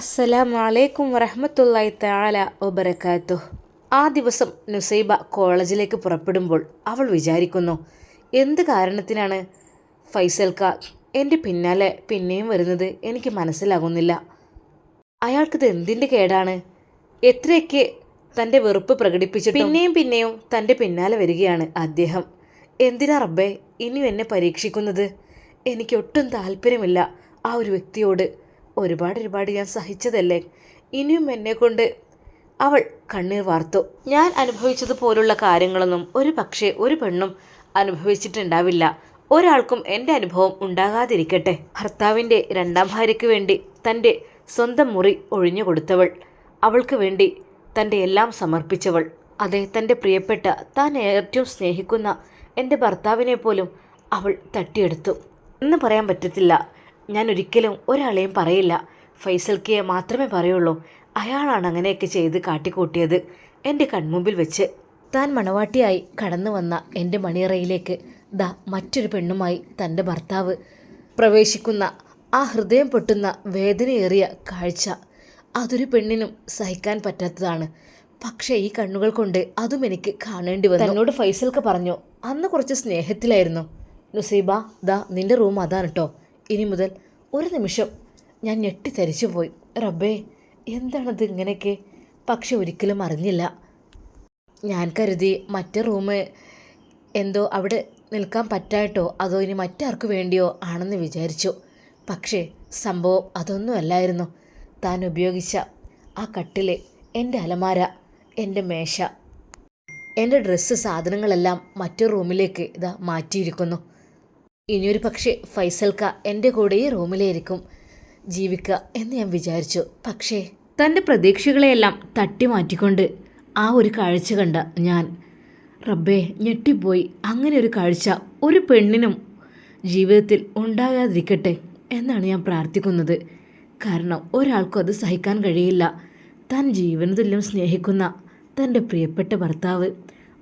അസ്സലാമു അലൈക്കും വറഹ്മത്തുള്ളാഹി താല ഒബരക്കാത്തു ആ ദിവസം നുസൈബ കോളേജിലേക്ക് പുറപ്പെടുമ്പോൾ അവൾ വിചാരിക്കുന്നു എന്ത് കാരണത്തിനാണ് ഫൈസൽക്ക എന്റെ പിന്നാലെ പിന്നെയും വരുന്നത് എനിക്ക് മനസ്സിലാകുന്നില്ല. അയാൾക്കിത് എന്തിന്റെ കേടാണ്? എത്രയൊക്കെ തന്റെ വെറുപ്പ് പ്രകടിപ്പിച്ചു പിന്നെയും പിന്നെയും തന്റെ പിന്നാലെ വരികയാണ് അദ്ദേഹം. എന്തിനാ റബ്ബേ ഇനിയും എന്നെ പരീക്ഷിക്കുന്നത്? എനിക്ക് ഒട്ടും താല്പര്യമില്ല ആ ഒരു വ്യക്തിയോട്. ഒരുപാട് ഒരുപാട് ഞാൻ സഹിച്ചതല്ലേ? ഇനിയും എന്നെ കൊണ്ട് അവൾ കണ്ണീർ വാർത്തു. ഞാൻ അനുഭവിച്ചതുപോലുള്ള കാര്യങ്ങളൊന്നും ഒരു പക്ഷേ ഒരു പെണ്ണും അനുഭവിച്ചിട്ടുണ്ടാവില്ല. ഒരാൾക്കും എന്റെ അനുഭവം ഉണ്ടാകാതിരിക്കട്ടെ. ഭർത്താവിന്റെ രണ്ടാം ഭാര്യയ്ക്ക് വേണ്ടി തന്റെ സ്വന്തം മുറി ഒഴിഞ്ഞു കൊടുത്തവൾ അവൾക്ക് വേണ്ടി തന്റെ എല്ലാം സമർപ്പിച്ചവൾ. അതെ തന്റെ പ്രിയപ്പെട്ട താൻ ഏറ്റവും സ്നേഹിക്കുന്ന എന്റെ ഭർത്താവിനെ പോലും അവൾ തട്ടിയെടുത്തു. എന്ന് പറയാൻ പറ്റത്തില്ല. ഞാൻ ഒരിക്കലും ഒരാളെയും പറയില്ല. ഫൈസൽക്കിയെ മാത്രമേ പറയുള്ളൂ. അയാളാണ് അങ്ങനെയൊക്കെ ചെയ്ത് കാട്ടിക്കൂട്ടിയത് എന്റെ കൺമുമ്പിൽ വെച്ച്. താൻ മണവാട്ടിയായി കടന്നു വന്ന എന്റെ മണിയറയിലേക്ക് ദാ മറ്റൊരു പെണ്ണുമായി തന്റെ ഭർത്താവ് പ്രവേശിക്കുന്ന ആ ഹൃദയം പൊട്ടുന്ന വേദനയേറിയ കാഴ്ച അതൊരു പെണ്ണിനും സഹിക്കാൻ പറ്റാത്തതാണ്. പക്ഷേ ഈ കണ്ണുകൾ കൊണ്ട് അതും എനിക്ക് കാണേണ്ടി വന്നു. എന്നോട് ഫൈസൽക്ക് പറഞ്ഞു. അന്ന് കുറച്ച് സ്നേഹത്തിലായിരുന്നു. നുസീബ ദാ നിന്റെ റൂം അതാണ് കേട്ടോ ഇനി മുതൽ ഒരു നിമിഷം ഞാൻ ഞെട്ടിത്തരിച്ചു പോയി റബ്ബേ എന്താണത് ഇങ്ങനെയൊക്കെ? പക്ഷെ ഒരിക്കലും അറിഞ്ഞില്ല. ഞാൻ കരുതി മറ്റേ റൂം എന്തോ അവിടെ നിൽക്കാൻ പറ്റായിട്ടോ? അതോ ഇനി മറ്റാർക്ക് വേണ്ടിയോ ആണെന്ന് വിചാരിച്ചു. പക്ഷേ സംഭവം അതൊന്നും അല്ലായിരുന്നു. താൻ ഉപയോഗിച്ച ആ കട്ടിലെ എന്റെ അലമാര എന്റെ മേശ എന്റെ ഡ്രസ്സ് സാധനങ്ങളെല്ലാം മറ്റൊരു റൂമിലേക്ക് ഇതാ മാറ്റിയിരിക്കുന്നു. ഇനിയൊരു പക്ഷേ ഫൈസൽക്ക എന്റെ കൂടെ ഈ റൂമിലായിരിക്കും. ജീവിക്കുക എന്ന് ഞാൻ വിചാരിച്ചു. പക്ഷേ തന്റെ പ്രതീക്ഷകളെയെല്ലാം തട്ടി മാറ്റിക്കൊണ്ട് ആ ഒരു കാഴ്ച കണ്ട ഞാൻ. റബ്ബേ ഞെട്ടിപ്പോയി. അങ്ങനെ ഒരു കാഴ്ച ഒരു പെണ്ണിനും ജീവിതത്തിൽ ഉണ്ടാകാതിരിക്കട്ടെ എന്നാണ് ഞാൻ പ്രാർത്ഥിക്കുന്നത്. കാരണം ഒരാൾക്കും അത് സഹിക്കാൻ കഴിയില്ല. താൻ ജീവനതുല്യം സ്നേഹിക്കുന്ന തന്റെ പ്രിയപ്പെട്ട ഭർത്താവ്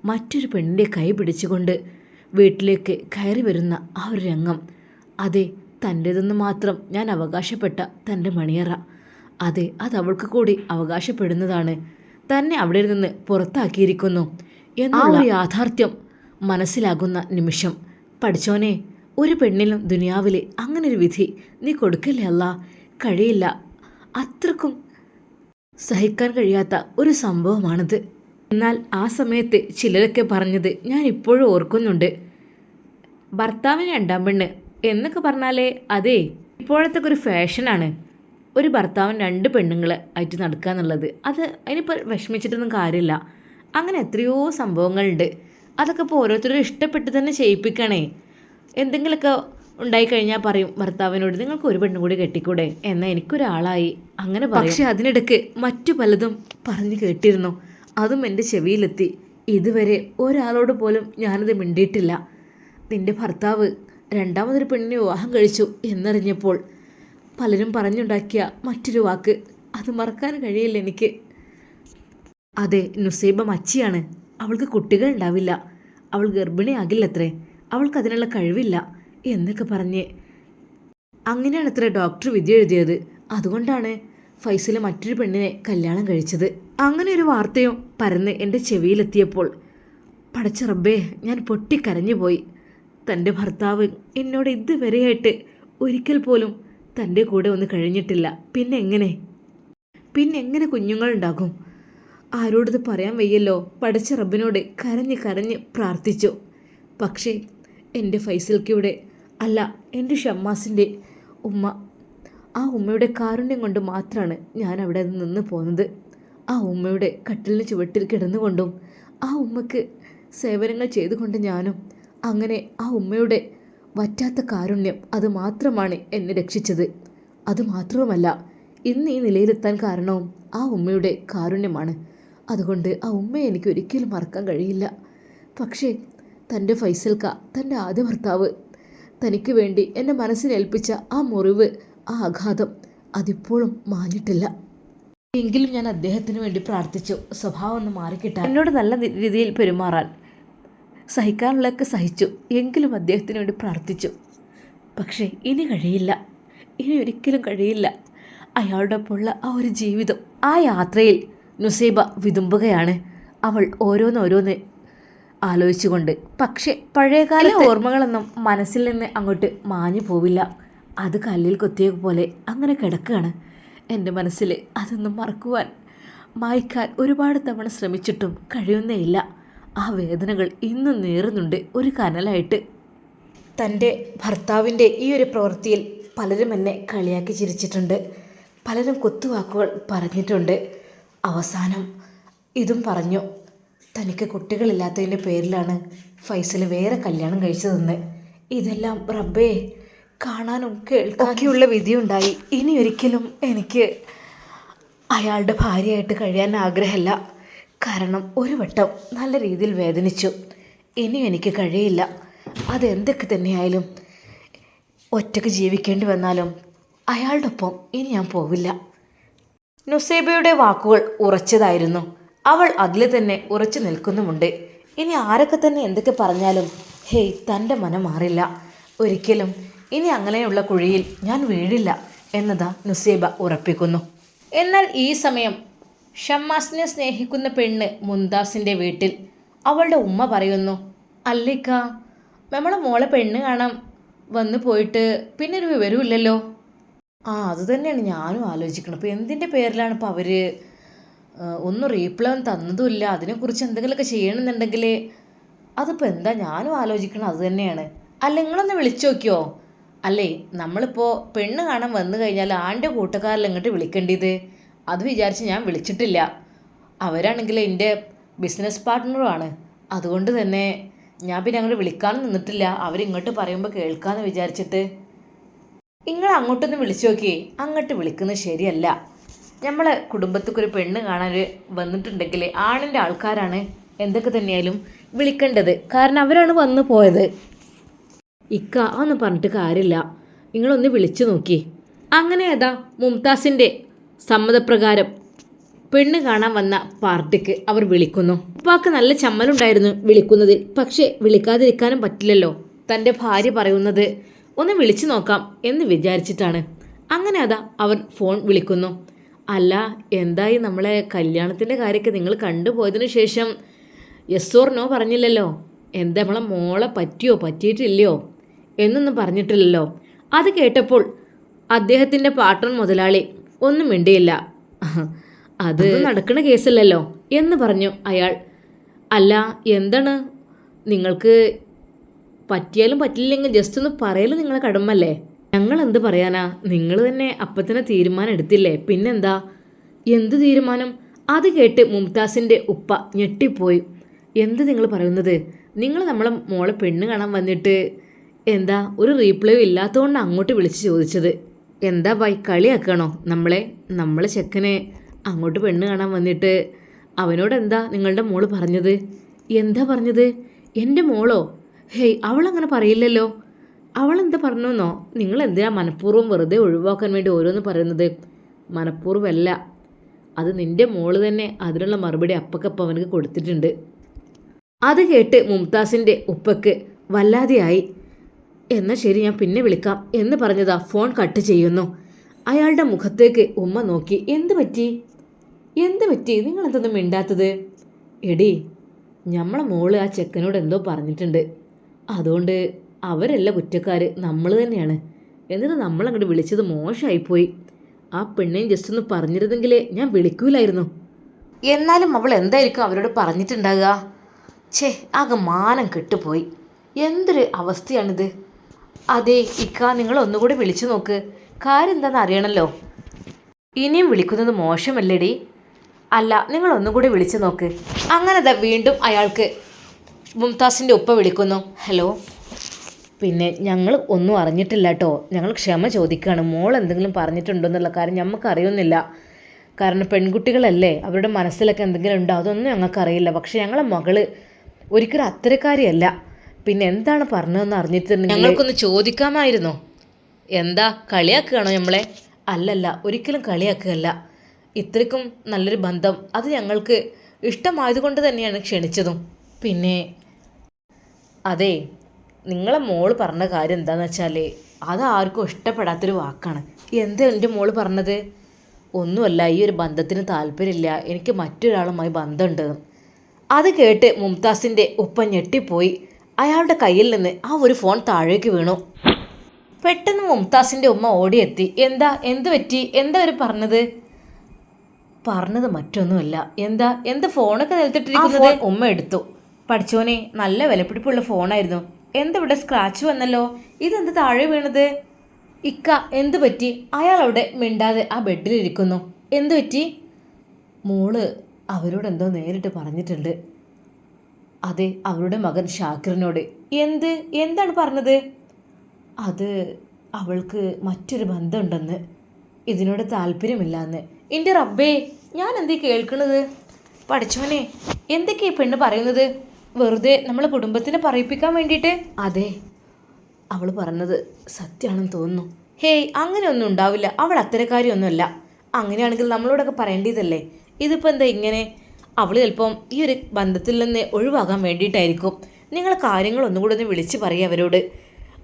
മറ്റൊരു പെണ്ണിന്റെ കൈ പിടിച്ചുകൊണ്ട് വീട്ടിലേക്ക് കയറി വരുന്ന ആ ഒരു രംഗം. അതെ തന്റേതെന്ന് മാത്രം ഞാൻ അവകാശപ്പെട്ട തന്റെ മണിയറ. അതെ അത് അവൾക്ക് കൂടി അവകാശപ്പെടുന്നതാണ്. തന്നെ അവിടെ നിന്ന് പുറത്താക്കിയിരിക്കുന്നു. എന്നുള്ള യാഥാർത്ഥ്യം മനസ്സിലാകുന്ന നിമിഷം. പഠിച്ചോനെ ഒരു പെണ്ണിലും ദുനിയാവിലെ അങ്ങനൊരു വിധി നീ കൊടുക്കില്ല അല്ല? കഴിയില്ല. അത്രക്കും സഹിക്കാൻ കഴിയാത്ത ഒരു സംഭവമാണിത്. എന്നാൽ ആ സമയത്ത് ചിലരൊക്കെ പറഞ്ഞത് ഞാൻ ഇപ്പോഴും ഓർക്കുന്നുണ്ട്. ഭർത്താവിന് രണ്ടാം പെണ്ണ് എന്നൊക്കെ പറഞ്ഞാലേ അതേ ഇപ്പോഴത്തെ ഒരു ഫാഷനാണ്. ഒരു ഭർത്താവിന് രണ്ട് പെണ്ണുങ്ങൾ ആയിട്ട് നടക്കുക എന്നുള്ളത്. അത് അതിനിപ്പോൾ വിഷമിച്ചിട്ടൊന്നും കാര്യമില്ല. അങ്ങനെ എത്രയോ സംഭവങ്ങളുണ്ട്. അതൊക്കെ ഇപ്പോൾ ഓരോരുത്തരും ഇഷ്ടപ്പെട്ട് തന്നെ ചെയ്യിപ്പിക്കണേ. എന്തെങ്കിലുമൊക്കെ ഉണ്ടായിക്കഴിഞ്ഞാൽ പറയും ഭർത്താവിനോട് നിങ്ങൾക്ക് ഒരു പെണ്ണും കൂടി കെട്ടിക്കൂടെ? എന്നാൽ എനിക്കൊരാളായി. അങ്ങനെ പക്ഷേ അതിനിടയ്ക്ക് മറ്റു പലതും പറഞ്ഞു കേട്ടിരുന്നു. അതും എന്റെ ചെവിയിലെത്തി. ഇതുവരെ ഒരാളോട് പോലും ഞാനത് മിണ്ടിയിട്ടില്ല. നിന്റെ ഭർത്താവ് രണ്ടാമതൊരു പെണ്ണിനെ വിവാഹം കഴിച്ചു എന്നറിഞ്ഞപ്പോൾ പലരും പറഞ്ഞുണ്ടാക്കിയ മറ്റൊരു വാക്ക് അത് മറക്കാൻ കഴിയില്ല എനിക്ക്. അതെ നുസൈബ മച്ചിയാണ്. അവൾക്ക് കുട്ടികൾ ഉണ്ടാവില്ല. അവൾ ഗർഭിണിയാകില്ലത്രേ അവൾക്കതിനുള്ള കഴിവില്ല എന്നൊക്കെ പറഞ്ഞ് അങ്ങനെയാണ് അത്ര ഡോക്ടർ വിധി എഴുതിയത്. അതുകൊണ്ടാണ് ഫൈസൽ മറ്റൊരു പെണ്ണിനെ കല്യാണം കഴിച്ചത്. അങ്ങനെ ഒരു വാർത്തയും പരന്ന് എന്റെ ചെവിയിലെത്തിയപ്പോൾ പടച്ച റബ്ബേ ഞാൻ പൊട്ടിക്കരഞ്ഞുപോയി തന്റെ ഭർത്താവ് എന്നോട് ഇതുവരെയായിട്ട് ഒരിക്കൽ പോലും തന്റെ കൂടെ ഒന്ന് കഴിഞ്ഞിട്ടില്ല. പിന്നെ എങ്ങനെ? പിന്നെ എങ്ങനെ കുഞ്ഞുങ്ങളുണ്ടാകും ആരോടത് പറയാൻ വയ്യല്ലോ? പടച്ച റബ്ബിനോട് കരഞ്ഞ് കരഞ്ഞ് പ്രാർത്ഥിച്ചു. പക്ഷേ എന്റെ ഫൈസൽക്കിയുടെ അല്ല എന്റെ ഷമ്മാസിന്റെ ഉമ്മ. ആ ഉമ്മയുടെ കാരുണ്യം കൊണ്ട് മാത്രമാണ് ഞാൻ അവിടെ നിന്ന് പോകുന്നത് ആ ഉമ്മയുടെ കട്ടിലിന് ചുവട്ടിൽ കിടന്നുകൊണ്ടും ആ ഉമ്മക്ക് സേവനങ്ങൾ ചെയ്തുകൊണ്ട് ഞാനും അങ്ങനെ ആ ഉമ്മയുടെ വറ്റാത്ത കാരുണ്യം അത് മാത്രമാണ് എന്നെ രക്ഷിച്ചത്. അതുമാത്രവുമല്ല ഇന്ന് ഈ നിലയിലെത്താൻ കാരണവും ആ ഉമ്മയുടെ കാരുണ്യമാണ്. അതുകൊണ്ട് ആ ഉമ്മയെ എനിക്ക് ഒരിക്കലും മറക്കാൻ കഴിയില്ല. പക്ഷേ തന്റെ ഫൈസൽക്ക തന്റെ ആദ്യ ഭർത്താവ് തനിക്ക് വേണ്ടി എന്റെ മനസ്സിനേൽപ്പിച്ച ആ മുറിവ് ആ ആഘാതം അതിപ്പോഴും മാഞ്ഞിട്ടില്ല. എങ്കിലും ഞാൻ അദ്ദേഹത്തിന് വേണ്ടി പ്രാർത്ഥിച്ചു. സ്വഭാവം ഒന്ന് മാറിക്കിട്ടാൻ. എന്നോട് നല്ല രീതിയിൽ പെരുമാറാൻ സഹിക്കാനുള്ളതൊക്കെ സഹിച്ചു. എങ്കിലും അദ്ദേഹത്തിന് വേണ്ടി പ്രാർത്ഥിച്ചു. പക്ഷേ ഇനി കഴിയില്ല. ഇനി ഒരിക്കലും കഴിയില്ല. അയാളുടെ ഒപ്പമുള്ള ആ ഒരു ജീവിതം ആ യാത്രയിൽ നുസൈബ വിതുമ്പുകയാണ് അവൾ ഓരോന്നോരോന്ന് ആലോചിച്ചുകൊണ്ട്. പക്ഷേ പഴയകാല ഓർമ്മകളൊന്നും മനസ്സിൽ നിന്ന് അങ്ങോട്ട് മാഞ്ഞു പോവില്ല അത് കല്ലിൽ കൊത്തിയ പോലെ അങ്ങനെ കിടക്കുകയാണ്. എന്റെ മനസ്സിൽ അതൊന്നും മറക്കുവാൻ മായ്ക്കാൻ ഒരുപാട് തവണ ശ്രമിച്ചിട്ടും കഴിയുന്നേയില്ല. ആ വേദനകൾ ഇന്നും നേറുന്നുണ്ട് ഒരു കനലായിട്ട്. തന്റെ ഭർത്താവിന്റെ ഈ ഒരു പ്രവൃത്തിയിൽ പലരും എന്നെ കളിയാക്കി ചിരിച്ചിട്ടുണ്ട്. പലരും കുത്തുവാക്കുകൾ പറഞ്ഞിട്ടുണ്ട്. അവസാനം ഇതും പറഞ്ഞു. തനിക്ക് കുട്ടികളില്ലാത്തതിന്റെ പേരിലാണ് ഫൈസൽ വേറെ കല്യാണം കഴിച്ചതെന്ന്. ഇതെല്ലാം റബ്ബേ കാണാനും കേൾക്കാനൊക്കെയുള്ള വിധിയുണ്ടായി. ഇനി ഒരിക്കലും എനിക്ക് അയാളുടെ ഭാര്യയായിട്ട് കഴിയാൻ ആഗ്രഹമില്ല. കാരണം ഒരു വട്ടം നല്ല രീതിയിൽ വേദനിച്ചു. ഇനിയും എനിക്ക് കഴിയില്ല. അതെന്തൊക്കെ തന്നെയായാലും ഒറ്റയ്ക്ക് ജീവിക്കേണ്ടി വന്നാലും അയാളുടെ ഒപ്പം ഇനി ഞാൻ പോവില്ല. നുസൈബയുടെ വാക്കുകൾ ഉറച്ചതായിരുന്നു. അവൾ അതിൽ തന്നെ ഉറച്ചു നിൽക്കുന്നുമുണ്ട്. ഇനി ആരൊക്കെ തന്നെ എന്തൊക്കെ പറഞ്ഞാലും ഹേയ് തന്റെ മനം മാറില്ല. ഒരിക്കലും ഇനി അങ്ങനെയുള്ള കുഴിയിൽ ഞാൻ വീഴില്ല എന്നതാ നുസൈബ ഉറപ്പിക്കുന്നു. എന്നാൽ ഈ സമയം ഷമ്മാസിനെ സ്നേഹിക്കുന്ന പെണ്ണ് മുംതാസിന്റെ വീട്ടിൽ അവളുടെ ഉമ്മ പറയുന്നു അല്ലിക്ക നമ്മളെ മോളെ പെണ്ണ് കാണാൻ വന്ന് പോയിട്ട് പിന്നെ ഒരു വിവരമില്ലല്ലോ ആ അത് തന്നെയാണ് ഞാനും ആലോചിക്കണം അപ്പോൾ എന്തിന്റെ പേരിലാണ് ഇപ്പോൾ അവർ ഒന്നും റീപ്ലൈ ഒന്നും തന്നതുമില്ല? അതിനെക്കുറിച്ച് എന്തെങ്കിലുമൊക്കെ ചെയ്യണമെന്നുണ്ടെങ്കിൽ അതിപ്പോൾ എന്താ ഞാനും ആലോചിക്കണം അത് തന്നെയാണ്. അല്ല നിങ്ങളൊന്ന് വിളിച്ചു നോക്കിയോ? അല്ലേ? നമ്മളിപ്പോൾ പെണ്ണ് കാണാൻ വന്നു കഴിഞ്ഞാൽ ആന്റെ കൂട്ടുകാരിൽ ഇങ്ങോട്ട് വിളിക്കേണ്ടത്? അത് വിചാരിച്ച് ഞാൻ വിളിച്ചിട്ടില്ല. അവരാണെങ്കിൽ എന്റെ ബിസിനസ് പാർട്ട്ണറുമാണ് അതുകൊണ്ട് തന്നെ ഞാൻ പിന്നെ അങ്ങോട്ട് വിളിക്കാൻ നിന്നിട്ടില്ല. അവരിങ്ങോട്ട് പറയുമ്പോൾ കേൾക്കാമെന്ന് വിചാരിച്ചിട്ട്. നിങ്ങൾ അങ്ങോട്ടൊന്ന് വിളിച്ചു നോക്കിയേ. അങ്ങോട്ട് വിളിക്കുന്നത് ശരിയല്ല. നമ്മളെ കുടുംബത്തേക്ക് ഒരു പെണ്ണ് കാണാൻ വന്നിട്ടുണ്ടെങ്കിൽ ആണിന്റെ ആൾക്കാരാണ്. എന്തൊക്കെ തന്നെയായാലും വിളിക്കേണ്ടത്. കാരണം അവരാണ് വന്നു പോയത്. ഇക്ക അതൊന്നും പറഞ്ഞിട്ട് കാര്യമില്ല. നിങ്ങളൊന്ന് വിളിച്ചു നോക്കി. അങ്ങനെ ഏതാ മുംതാസിന്റെ സമ്മതപ്രകാരം പെണ്ണ് കാണാൻ വന്ന പാർട്ടിക്ക് അവർ വിളിക്കുന്നു. ഉപ്പാക്ക് നല്ല ചമ്മലുണ്ടായിരുന്നു വിളിക്കുന്നതിൽ. പക്ഷേ വിളിക്കാതിരിക്കാനും പറ്റില്ലല്ലോ. തന്റെ ഭാര്യ പറയുന്നത് ഒന്ന് വിളിച്ചു നോക്കാം എന്ന് വിചാരിച്ചിട്ടാണ്. അങ്ങനെ അതാ അവർ ഫോൺ വിളിക്കുന്നു. അല്ല എന്തായി നമ്മളെ കല്യാണത്തിന്റെ കാര്യമൊക്കെ നിങ്ങൾ കണ്ടുപോയതിനു ശേഷം? യെസ് ഓർ നോ പറഞ്ഞില്ലല്ലോ. എന്താ നമ്മളെ മോളെ പറ്റിയോ? പറ്റിയിട്ടില്ലയോ? എന്നൊന്നും പറഞ്ഞിട്ടില്ലല്ലോ. അത് കേട്ടപ്പോൾ അദ്ദേഹത്തിന്റെ പാട്ടൺ മുതലാളി ഒന്നും മിണ്ടിയില്ല. അത് നടക്കുന്ന കേസല്ലല്ലോ. എന്ന് പറഞ്ഞു അയാൾ. അല്ല എന്താണ്? നിങ്ങൾക്ക് പറ്റിയാലും പറ്റില്ലെങ്കിൽ ജസ്റ്റ് ഒന്ന് പറയലും നിങ്ങളെ കടമല്ലേ ഞങ്ങൾ എന്ത് പറയാനാ? നിങ്ങൾ തന്നെ അപ്പത്തന്നെ തീരുമാനം എടുത്തില്ലേ? പിന്നെന്താ? എന്ത് തീരുമാനം? അത് കേട്ട് മുംതാസിന്റെ ഉപ്പ ഞെട്ടിപ്പോയി. എന്ത് നിങ്ങൾ പറയുന്നത്? നിങ്ങൾ നമ്മളെ മോളെ പെണ്ണ് കാണാൻ വന്നിട്ട് എന്താ ഒരു റീപ്ലൈയും ഇല്ലാത്തതുകൊണ്ട് അങ്ങോട്ട് വിളിച്ച് ചോദിച്ചത്. എന്താ ബായ് കളിയാക്കണോ നമ്മളെ? നമ്മളെ ചെക്കനെ. അങ്ങോട്ട് പെണ്ണ് കാണാൻ വന്നിട്ട് അവനോട് എന്താ നിങ്ങളുടെ മോൾ പറഞ്ഞത്? എന്താ പറഞ്ഞത്? എന്റെ മോളോ? ഹേയ് അവളങ്ങനെ പറയില്ലല്ലോ. അവൾ എന്താ പറഞ്ഞോന്നോ? നിങ്ങൾ എന്തിനാ മനഃപൂർവം വെറുതെ ഒഴിവാക്കാൻ വേണ്ടി ഓരോന്ന് പറയുന്നത്? മനഃപൂർവമല്ല. അത് നിന്റെ മോൾ തന്നെ അതിനുള്ള മറുപടി അപ്പക്കപ്പം അവനക്ക് കൊടുത്തിട്ടുണ്ട്. അത് കേട്ട് മുംതാസിന്റെ ഉപ്പക്ക് വല്ലാതെയായി. എന്നാൽ ശരി ഞാൻ പിന്നെ വിളിക്കാം എന്ന് പറഞ്ഞതാ ഫോൺ കട്ട് ചെയ്യുന്നു. അയാളുടെ മുഖത്തേക്ക് ഉമ്മ നോക്കി. എന്ത് പറ്റി? എന്ത് പറ്റി? നിങ്ങൾ എന്തൊന്നും മിണ്ടാത്തത്? എടി നമ്മളെ മോൾ ആ ചെക്കനോട് എന്തോ പറഞ്ഞിട്ടുണ്ട്. അതുകൊണ്ട് അവരല്ല കുറ്റക്കാർ നമ്മൾ തന്നെയാണ്. എന്നിട്ട് നമ്മളങ്ങോട്ട് വിളിച്ചത് മോശമായിപ്പോയി ആ പെണ്ണിനെ ജസ്റ്റ് ഒന്ന് പറഞ്ഞിരുന്നെങ്കിലേ ഞാൻ വിളിക്കൂലായിരുന്നു. എന്നാലും അവൾ എന്തായിരിക്കും അവരോട് പറഞ്ഞിട്ടുണ്ടാകുക ഛേ ആകെ മാനം കെട്ടുപോയി. എന്തൊരു അവസ്ഥയാണിത്? അതെ ഇക്ക നിങ്ങൾ ഒന്നുകൂടി വിളിച്ചു നോക്ക്. കാര്യം എന്താണെന്ന് അറിയണല്ലോ? ഇനിയും വിളിക്കുന്നത് മോശമല്ലേടി? അല്ല നിങ്ങൾ ഒന്നുകൂടി വിളിച്ചു നോക്ക്. അങ്ങനെ ദാ വീണ്ടും അയാൾക്ക് മുംതാസിന്റെ ഉപ്പ വിളിക്കുന്നു. ഹലോ? പിന്നെ ഞങ്ങൾ ഒന്നും അറിഞ്ഞിട്ടില്ല കേട്ടോ ഞങ്ങൾ ക്ഷമ ചോദിക്കുകയാണ് മോൾ എന്തെങ്കിലും പറഞ്ഞിട്ടുണ്ടോ എന്നുള്ള കാര്യം ഞമ്മക്ക് അറിയുന്നില്ല കാരണം പെൺകുട്ടികളല്ലേ അവരുടെ മനസ്സിലൊക്കെ എന്തെങ്കിലും ഉണ്ടോ? അതൊന്നും ഞങ്ങൾക്കറിയില്ല. പക്ഷേ ഞങ്ങളെ മകൾ ഒരിക്കലും അത്തരക്കാരിയല്ല. പിന്നെ എന്താണ് പറഞ്ഞതെന്ന് അറിഞ്ഞിട്ടുണ്ടെങ്കിൽ ഞങ്ങൾക്കൊന്ന് ചോദിക്കാമായിരുന്നോ? എന്താ കളിയാക്കുകയാണോ നമ്മളെ അല്ലല്ല ഒരിക്കലും കളിയാക്കുകയല്ല. ഇത്രയ്ക്കും നല്ലൊരു ബന്ധം അത് ഞങ്ങൾക്ക് ഇഷ്ടമായതുകൊണ്ട് തന്നെയാണ് ക്ഷണിച്ചതും. പിന്നെ അതെ നിങ്ങളെ മോൾ പറഞ്ഞ കാര്യം എന്താണെന്ന് വെച്ചാൽ അത് ആർക്കും ഇഷ്ടപ്പെടാത്തൊരു വാക്കാണ്. എന്താ എന്റെ മോൾ പറഞ്ഞത്? ഒന്നുമല്ല ഈ ഒരു ബന്ധത്തിന് താല്പര്യമില്ല. എനിക്ക് മറ്റൊരാളുമായി ബന്ധമുണ്ട്. അത് കേട്ട് മുംതാസിന്റെ ഉപ്പ ഞെട്ടിപ്പോയി. അയാളുടെ കയ്യിൽ നിന്ന് ആ ഒരു ഫോൺ താഴേക്ക് വീണു. പെട്ടെന്ന് മുംതാസിന്റെ ഉമ്മ ഓടിയെത്തി. എന്താ? എന്ത് പറ്റി? എന്താ അവർ പറഞ്ഞത്? പറഞ്ഞത് മറ്റൊന്നുമല്ല. എന്താ? എന്ത് ഫോണൊക്കെ നിലത്തിട്ടിരിക്കുന്നത്? ഉമ്മ എടുത്തു. പഠിച്ചോനെ നല്ല വിലപിടിപ്പുള്ള ഫോണായിരുന്നു. എന്തിവിടെ സ്ക്രാച്ച് വന്നല്ലോ? ഇതെന്ത് താഴെ വീണത്? ഇക്ക എന്ത് പറ്റി? അയാൾ അവിടെ മിണ്ടാതെ ആ ബെഡിലിരിക്കുന്നു. എന്ത് പറ്റി? മോൾ അവരോട് എന്തോ നേരിട്ട് പറഞ്ഞിട്ടുണ്ട്. അതെ അവരുടെ മകൻ ഷാക്കിറിനോട് എന്ത്? എന്താണ് പറഞ്ഞത്? അത് അവൾക്ക് മറ്റൊരു ബന്ധമുണ്ടെന്ന്. ഇതിനോട് താല്പര്യമില്ലാന്ന്. എന്റെ റബ്ബേ ഞാൻ എന്തേ കേൾക്കണത്? പഠിച്ചോനെ എന്തൊക്കെയാ പെണ്ണ് പറയുന്നത്? വെറുതെ നമ്മളെ കുടുംബത്തിനെ പറയിപ്പിക്കാൻ വേണ്ടിയിട്ട്? അതെ അവൾ പറഞ്ഞത് സത്യമാണെന്ന് തോന്നുന്നു. ഹേയ് അങ്ങനെയൊന്നും ഉണ്ടാവില്ല. അവൾ അത്തരക്കാരിയൊന്നുമല്ല. അങ്ങനെയാണെങ്കിൽ നമ്മളോടൊക്കെ പറയേണ്ടതല്ലേ? ഇതിപ്പോൾ എന്താ ഇങ്ങനെ? അവൾ ചിലപ്പം ഈ ഒരു ബന്ധത്തിൽ നിന്ന് ഒഴിവാകാൻ വേണ്ടിയിട്ടായിരിക്കും. നിങ്ങൾ കാര്യങ്ങൾ ഒന്നും കൂടെ ഒന്ന് വിളിച്ച് പറയുക അവരോട്.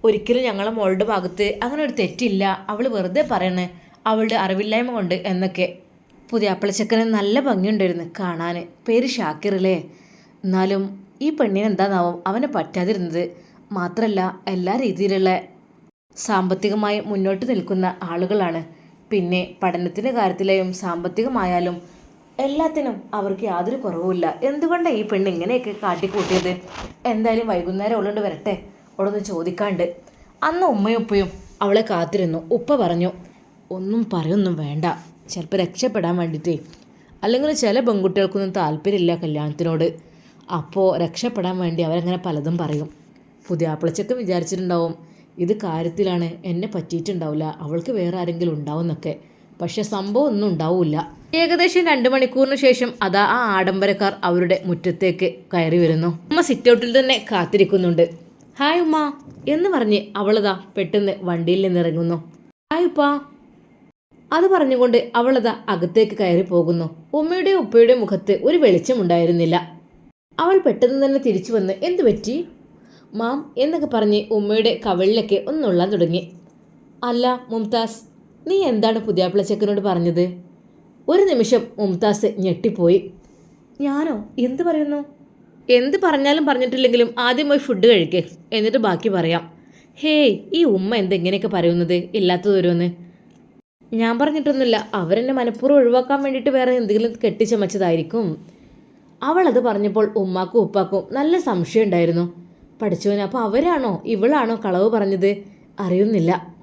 ഒരിക്കലും ഞങ്ങളെ മോളുടെ ഭാഗത്ത് അങ്ങനെ ഒരു തെറ്റില്ല. അവൾ വെറുതെ പറയണേ അവളുടെ അറിവില്ലായ്മ കൊണ്ട് എന്നൊക്കെ. പുതിയ അപ്പളച്ചക്കന് നല്ല ഭംഗിയുണ്ടായിരുന്നു കാണാൻ പേര് ഷാക്കിറല്ലേ? എന്നാലും ഈ പെണ്ണിന് എന്താണാവും അവനെ പറ്റാതിരുന്നത്. മാത്രമല്ല എല്ലാ രീതിയിലുള്ള സാമ്പത്തികമായി മുന്നോട്ട് നിൽക്കുന്ന ആളുകളാണ്. പിന്നെ പഠനത്തിന്റെ കാര്യത്തിലെയും സാമ്പത്തികമായാലും എല്ലാത്തിനും അവർക്ക് യാതൊരു കുറവുമില്ല. എന്തുകൊണ്ടാണ് ഈ പെണ്ണ് ഇങ്ങനെയൊക്കെ കാട്ടിക്കൂട്ടിയത്? എന്തായാലും വൈകുന്നേരം ഉള്ളോണ്ട് വരട്ടെ. അവളൊന്ന് ചോദിക്കാണ്ട്. അന്ന് ഉമ്മയും ഉപ്പയും അവളെ കാത്തിരുന്നു. ഉപ്പ പറഞ്ഞു ഒന്നും പറയൊന്നും വേണ്ട. ചിലപ്പോൾ രക്ഷപ്പെടാൻ വേണ്ടിയിട്ടേ അല്ലെങ്കിൽ ചില പെൺകുട്ടികൾക്കൊന്നും താല്പര്യമില്ല കല്യാണത്തിനോട്. അപ്പോൾ രക്ഷപ്പെടാൻ വേണ്ടി അവരങ്ങനെ പലതും പറയും. പുതിയ ആപ്പിളച്ചൊക്കെ വിചാരിച്ചിട്ടുണ്ടാവും ഇത് കാര്യത്തിലാണ് എന്നെ പറ്റിയിട്ടുണ്ടാവില്ല അവൾക്ക് വേറെ ആരെങ്കിലും ഉണ്ടാവും എന്നൊക്കെ. പക്ഷെ സംഭവം ഒന്നും ഉണ്ടാവില്ല ഏകദേശം രണ്ട് മണിക്കൂറിന് ശേഷം അതാ ആ ആഡംബരക്കാർ അവരുടെ മുറ്റത്തേക്ക് കയറി വരുന്നു. ഉമ്മ സിറ്റൗട്ടിൽ തന്നെ കാത്തിരിക്കുന്നുണ്ട്. ഹായ് ഉമ്മ എന്ന് പറഞ്ഞ് അവളതാ പെട്ടെന്ന് വണ്ടിയിൽ നിന്നിറങ്ങുന്നു ഹായ് ഉപ്പ. അത് പറഞ്ഞുകൊണ്ട് അവളതാ അകത്തേക്ക് കയറി പോകുന്നു. ഉമ്മയുടെയും ഉപ്പയുടെയും മുഖത്ത് ഒരു വെളിച്ചമുണ്ടായിരുന്നില്ല അവൾ പെട്ടെന്ന് തന്നെ തിരിച്ചു വന്ന് എന്തു പറ്റി? മാം എന്നൊക്കെ പറഞ്ഞ് ഉമ്മയുടെ കവളിലൊക്കെ ഒന്നുള്ളാൻ തുടങ്ങി. അല്ല മുംതാസ് നീ എന്താണ് പുതിയാപ്പിള ചെക്കനോട് പറഞ്ഞത്? ഒരു നിമിഷം മുംതാസ് ഞെട്ടിപ്പോയി. ഞാനോ? എന്ത് പറയുന്നു? എന്ത് പറഞ്ഞാലും പറഞ്ഞിട്ടില്ലെങ്കിലും ആദ്യം പോയി ഫുഡ് കഴിക്കേ. എന്നിട്ട് ബാക്കി പറയാം. ഹേയ് ഈ ഉമ്മ എന്തെങ്ങനെയൊക്കെ പറയുന്നത്? ഇല്ലാത്തതൊരുവെന്ന് ഞാൻ പറഞ്ഞിട്ടൊന്നുമില്ല. അവരെന്നെ മനഃപൂർവം ഒഴിവാക്കാൻ വേണ്ടിയിട്ട് വേറെ എന്തെങ്കിലും കെട്ടിച്ചമച്ചതായിരിക്കും. അവളത് പറഞ്ഞപ്പോൾ ഉമ്മാക്കും ഉപ്പാക്കും നല്ല സംശയം ഉണ്ടായിരുന്നു. പഠിച്ചവന് അപ്പോൾ അവരാണോ? ഇവളാണോ കളവ് പറഞ്ഞത്? അറിയുന്നില്ല.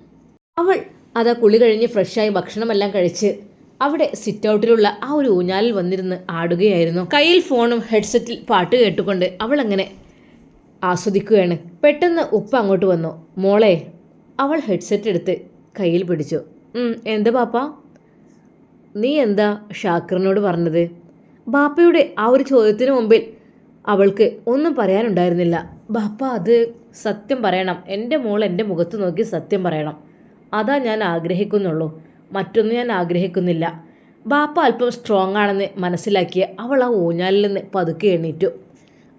അവൾ അതാ കുളി കഴിഞ്ഞ് ഫ്രഷായി ഭക്ഷണമെല്ലാം കഴിച്ച് അവിടെ സിറ്റ് ഔട്ടിലുള്ള ആ ഒരു ഊഞ്ഞാലിൽ വന്നിരുന്ന് ആടുകയായിരുന്നു. കയ്യിൽ ഫോണും ഹെഡ്സെറ്റിൽ പാട്ട് കേട്ടുകൊണ്ട് അവൾ അങ്ങനെ ആസ്വദിക്കുകയാണ്. പെട്ടെന്ന് ഉപ്പ അങ്ങോട്ട് വന്നു. മോളെ അവൾ ഹെഡ്സെറ്റ് എടുത്ത് കയ്യിൽ പിടിച്ചു. "ഉം, എന്താ പാപ്പ? നീ എന്താ ഷാക്കറിനോട് പറഞ്ഞത്? ബാപ്പയുടെ ആ ഒരു ചോദ്യത്തിന് മുമ്പിൽ അവൾക്ക് ഒന്നും പറയാനുണ്ടായിരുന്നില്ല. ബാപ്പ അത് സത്യം പറയണം. എന്റെ മോൾ എന്റെ മുഖത്ത് നോക്കി സത്യം പറയണം. അതാ ഞാൻ ആഗ്രഹിക്കുന്നുള്ളൂ. മറ്റൊന്നും ഞാൻ ആഗ്രഹിക്കുന്നില്ല. ബാപ്പ അല്പം സ്ട്രോങ് ആണെന്ന് മനസ്സിലാക്കിയ അവൾ ആ ഊഞ്ഞാലിൽ നിന്ന് പതുക്കെ എണീറ്റു.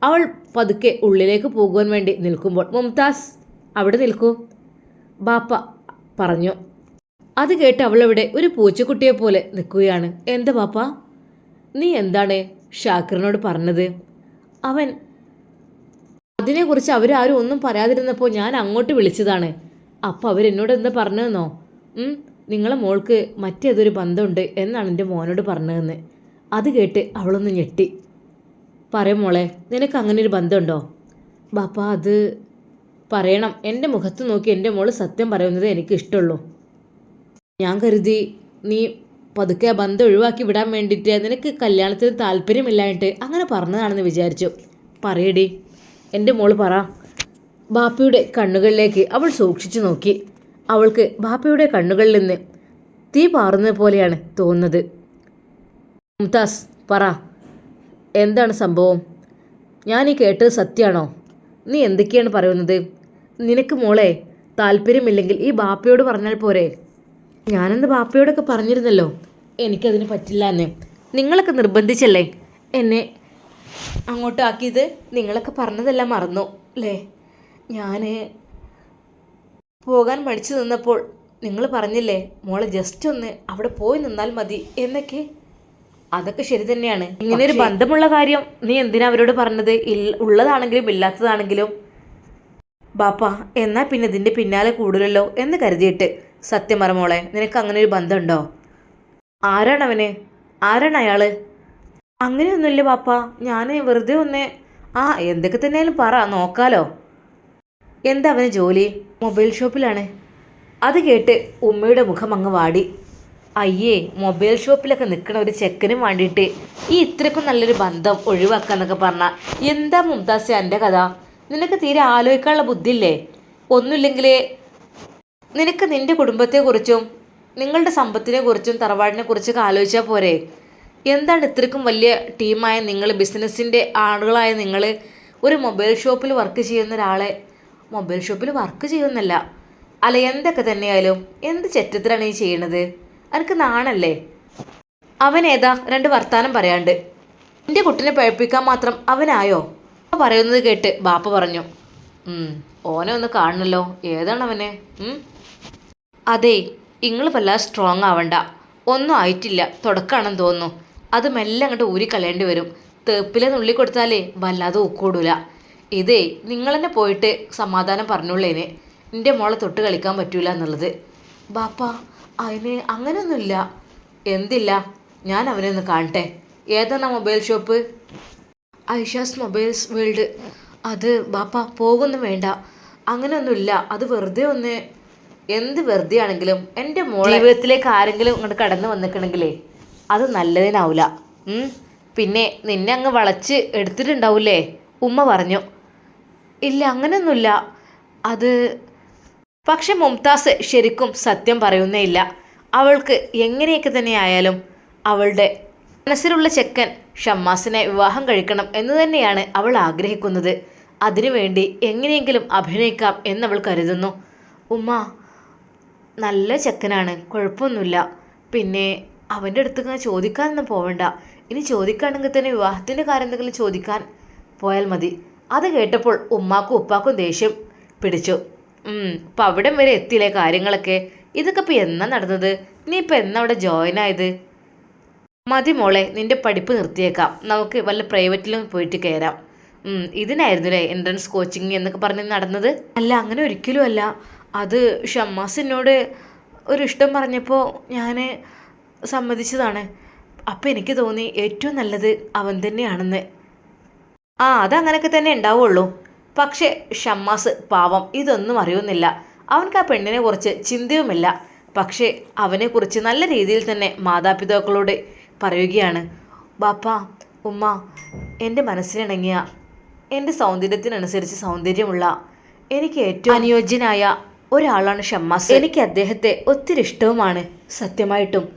അവൾ പതുക്കെ ഉള്ളിലേക്ക് പോകുവാൻ വേണ്ടി നിൽക്കുമ്പോൾ മുംതാസ് അവിടെ നിൽക്കൂ. ബാപ്പ പറഞ്ഞു. അത് കേട്ട് അവളവിടെ ഒരു പൂച്ചക്കുട്ടിയെ പോലെ നിൽക്കുകയാണ്. എന്താ ബാപ്പ? നീ എന്താണ് ഷാക്കിറിനോട് പറഞ്ഞത്? അവൻ അതിനെക്കുറിച്ച് അവരാരും ഒന്നും പറയാതിരുന്നപ്പോൾ ഞാൻ അങ്ങോട്ട് വിളിച്ചതാണ്. അപ്പോൾ അവരെന്നോട് എന്താ പറഞ്ഞതെന്നോ? നിങ്ങളെ മോൾക്ക് മറ്റേതൊരു ബന്ധമുണ്ട് എന്നാണ് എന്റെ മോനോട് പറഞ്ഞതെന്ന്. അത് കേട്ട് അവളൊന്ന് ഞെട്ടി. പറയും മോളെ നിനക്ക് അങ്ങനെ ഒരു ബന്ധമുണ്ടോ? ബാപ്പ അത് പറയണം. എന്റെ മുഖത്ത് നോക്കി എന്റെ മോൾ സത്യം പറയുന്നത് എനിക്ക് ഇഷ്ടമുള്ളൂ. ഞാൻ കരുതി നീ പതുക്കെ ആ ബന്ധം ഒഴിവാക്കി വിടാൻ വേണ്ടിയിട്ട് നിനക്ക് കല്യാണത്തിന് താല്പര്യമില്ലായിട്ട് അങ്ങനെ പറഞ്ഞതാണെന്ന് വിചാരിച്ചു. പറയടി എന്റെ മോൾ പറ. ബാപ്പയുടെ കണ്ണുകളിലേക്ക് അവൾ സൂക്ഷിച്ചു നോക്കി. അവൾക്ക് ബാപ്പയുടെ കണ്ണുകളിൽ നിന്ന് തീ പാറുന്നത് പോലെയാണ് തോന്നുന്നത്. മുംതാസ് പറ. എന്താണ് സംഭവം? ഞാൻ ഈ കേട്ടത് സത്യമാണോ? നീ എന്തൊക്കെയാണ് പറയുന്നത്? നിനക്ക് മോളെ താല്പര്യമില്ലെങ്കിൽ ഈ ബാപ്പയോട് പറഞ്ഞാൽ പോരെ. ഞാനെന്ന് ബാപ്പയോടൊക്കെ പറഞ്ഞിരുന്നല്ലോ. എനിക്കതിന് പറ്റില്ല എന്ന് നിങ്ങളൊക്കെ നിർബന്ധിച്ചല്ലേ? എന്നെ അങ്ങോട്ടാക്കിയത് നിങ്ങളൊക്കെ പറഞ്ഞതെല്ലാം മറന്നു അല്ലേ? ഞാൻ പോകാൻ മടിച്ചു നിന്നപ്പോൾ നിങ്ങൾ പറഞ്ഞില്ലേ മോളെ ജസ്റ്റ് ഒന്ന് അവിടെ പോയി നിന്നാൽ മതി എന്നൊക്കെ? അതൊക്കെ ശരി തന്നെയാണ്. ഇങ്ങനെ ഒരു ബന്ധമുള്ള കാര്യം നീ എന്തിനാ അവരോട് പറഞ്ഞത്? ഉള്ളതാണെങ്കിലും ഇല്ലാത്തതാണെങ്കിലും. ബാപ്പ എന്നാ പിന്നെ ഇതിന്റെ പിന്നാലെ കൂടുതലല്ലോ എന്ന് കരുതിയിട്ട്. സത്യം പറ മോളെ നിനക്ക് അങ്ങനെ ഒരു ബന്ധമുണ്ടോ? ആരാണ് അവന്? ആരാണ് അയാൾ അങ്ങനെയൊന്നുമില്ല ബാപ്പ? ഞാൻ വെറുതെ ഒന്ന് ആ എന്തൊക്കെ തന്നെയാലും പറ നോക്കാലോ. എന്താ അവന് ജോലി? മൊബൈൽ ഷോപ്പിലാണ്. അത് കേട്ട് ഉമ്മയുടെ മുഖം അങ്ങ് വാടി. അയ്യേ മൊബൈൽ ഷോപ്പിലൊക്കെ നിൽക്കുന്ന ഒരു ചെക്കനും വേണ്ടിയിട്ട് ഈ ഇത്രയ്ക്കും നല്ലൊരു ബന്ധം ഒഴിവാക്കാന്നൊക്കെ പറഞ്ഞാൽ എന്താ മുംതാസ് എന്റെ കഥ? നിനക്ക് തീരെ ആലോചിക്കാനുള്ള ബുദ്ധിയില്ലേ? ഒന്നുമില്ലെങ്കിൽ നിനക്ക് നിന്റെ കുടുംബത്തെക്കുറിച്ചും നിങ്ങളുടെ സമ്പത്തിനെ കുറിച്ചും തറവാടിനെ കുറിച്ചൊക്കെ ആലോചിച്ചാൽ പോരെ. എന്താണ് ഇത്രയ്ക്കും വലിയ ടീമായ നിങ്ങൾ ബിസിനസ്സിന്റെ ആളുകളായ നിങ്ങൾ ഒരു മൊബൈൽ ഷോപ്പിൽ വർക്ക് ചെയ്യുന്ന ഒരാളെ മൊബൈൽ ഷോപ്പിൽ വർക്ക് ചെയ്യുന്നല്ല. അല്ല എന്തൊക്കെ തന്നെയായാലും എന്ത് ചെറ്റത്തിലാണ് ഈ ചെയ്യണത്? എനിക്ക് നാണല്ലേ? അവൻ ഏതാ? രണ്ട് വർത്താനം പറയാണ്ട്. എന്റെ കുട്ടിനെ പഴപ്പിക്കാൻ മാത്രം അവനായോ? പറയുന്നത് കേട്ട് ബാപ്പ പറഞ്ഞു. ഓനെ ഒന്ന് കാണണല്ലോ. ഏതാണ് അവന്? അതെ നിങ്ങൾ വല്ലാതെ സ്ട്രോങ് ആവണ്ട. ഒന്നും ആയിട്ടില്ല. തുടക്കമാണെന്ന് തോന്നുന്നു. അത് മെല്ലെ അങ്ങോട്ട് ഊരി കളയേണ്ടി വരും. തേപ്പിലെ നുള്ളി കൊടുത്താലേ വല്ലാതെ ഉക്കൂടൂല ഇതേ നിങ്ങൾ തന്നെ പോയിട്ട് സമാധാനം പറഞ്ഞോളേന് എന്റെ മോളെ തൊട്ട് കളിക്കാൻ പറ്റൂല എന്നുള്ളത്. ബാപ്പ അതിന് അങ്ങനെയൊന്നുമില്ല എന്തില്ല? ഞാൻ അവനെ ഒന്ന് കാണട്ടെ. ഏതാണ് mobile shop? Aisha's mobiles world. അത് ബാപ്പ പോകുന്നു വേണ്ട. അങ്ങനെയൊന്നുമില്ല അത് വെറുതെ ഒന്ന് എന്ത് വെറുതെ ആണെങ്കിലും എന്റെ മോൾ ജീവിതത്തിലേക്ക് ആരെങ്കിലും ഇങ്ങോട്ട് കടന്നു വന്നിക്കണമെങ്കിലേ അത് നല്ലതിനാവില്ല. പിന്നെ നിന്നെ അങ്ങ് വളച്ച് എടുത്തിട്ടുണ്ടാവൂലേ? ഉമ്മ പറഞ്ഞു. ഇല്ല അങ്ങനെയൊന്നുമില്ല അത് പക്ഷെ മുംതാസ് ശരിക്കും സത്യം പറയുന്നേ ഇല്ല. അവൾക്ക് എങ്ങനെയൊക്കെ തന്നെ ആയാലും അവളുടെ മനസ്സിലുള്ള ചെക്കൻ ഷമ്മാസിനെ വിവാഹം കഴിക്കണം എന്ന് തന്നെയാണ് അവൾ ആഗ്രഹിക്കുന്നത്. അതിനുവേണ്ടി എങ്ങനെയെങ്കിലും അഭിനയിക്കാം എന്നവൾ കരുതുന്നു. ഉമ്മ നല്ല ചെക്കനാണ് കുഴപ്പമൊന്നുമില്ല. പിന്നെ അവന്റെ അടുത്ത് ചോദിക്കാനൊന്നും പോവണ്ട. ഇനി ചോദിക്കുകയാണെങ്കിൽ തന്നെ വിവാഹത്തിന്റെ കാര്യം എന്തെങ്കിലും ചോദിക്കാൻ പോയാൽ മതി. അത് കേട്ടപ്പോൾ ഉമ്മാക്കും ഉപ്പാക്കും ദേഷ്യം പിടിച്ചു. ഇപ്പം അവിടം വരെ എത്തിയില്ലേ കാര്യങ്ങളൊക്കെ? ഇതൊക്കെ ഇപ്പം എന്നാ നടന്നത്? നീ ഇപ്പം എന്നാ അവിടെ ജോയിൻ ആയത്? മതി മോളെ നിന്റെ പഠിപ്പ് നിർത്തിയേക്കാം. നമുക്ക് വല്ല പ്രൈവറ്റിലും പോയിട്ട് കയറാം ഇതിനായിരുന്നു അല്ലേ എൻട്രൻസ് കോച്ചിങ് എന്നൊക്കെ പറഞ്ഞ് നടന്നത്? അല്ല അങ്ങനെ ഒരിക്കലും അല്ല. അത് ഷമ്മാസ് എന്നോട് ഒരു ഇഷ്ടം പറഞ്ഞപ്പോൾ ഞാൻ സമ്മതിച്ചതാണ്. അപ്പം എനിക്ക് തോന്നി ഏറ്റവും നല്ലത് അവൻ തന്നെയാണെന്ന്. ആ അതങ്ങനെയൊക്കെ തന്നെ ഉണ്ടാവുള്ളൂ. പക്ഷേ ഷമ്മാസ് പാവം ഇതൊന്നും അറിയുന്നില്ല. അവൻക്ക് ആ പെണ്ണിനെ കുറിച്ച് ചിന്തയുമില്ല. പക്ഷേ അവനെക്കുറിച്ച് നല്ല രീതിയിൽ തന്നെ മാതാപിതാക്കളോട് പറയുകയാണ്. ബാപ്പ ഉമ്മ എന്റെ മനസ്സിനിണങ്ങിയ എന്റെ സൗന്ദര്യത്തിനനുസരിച്ച് സൗന്ദര്യമുള്ള എനിക്ക് ഏറ്റവും അനുയോജ്യനായ ഒരാളാണ് ഷമ്മാസ്. എനിക്ക് അദ്ദേഹത്തെ ഒത്തിരി ഇഷ്ടവുമാണ്. സത്യമായിട്ടും.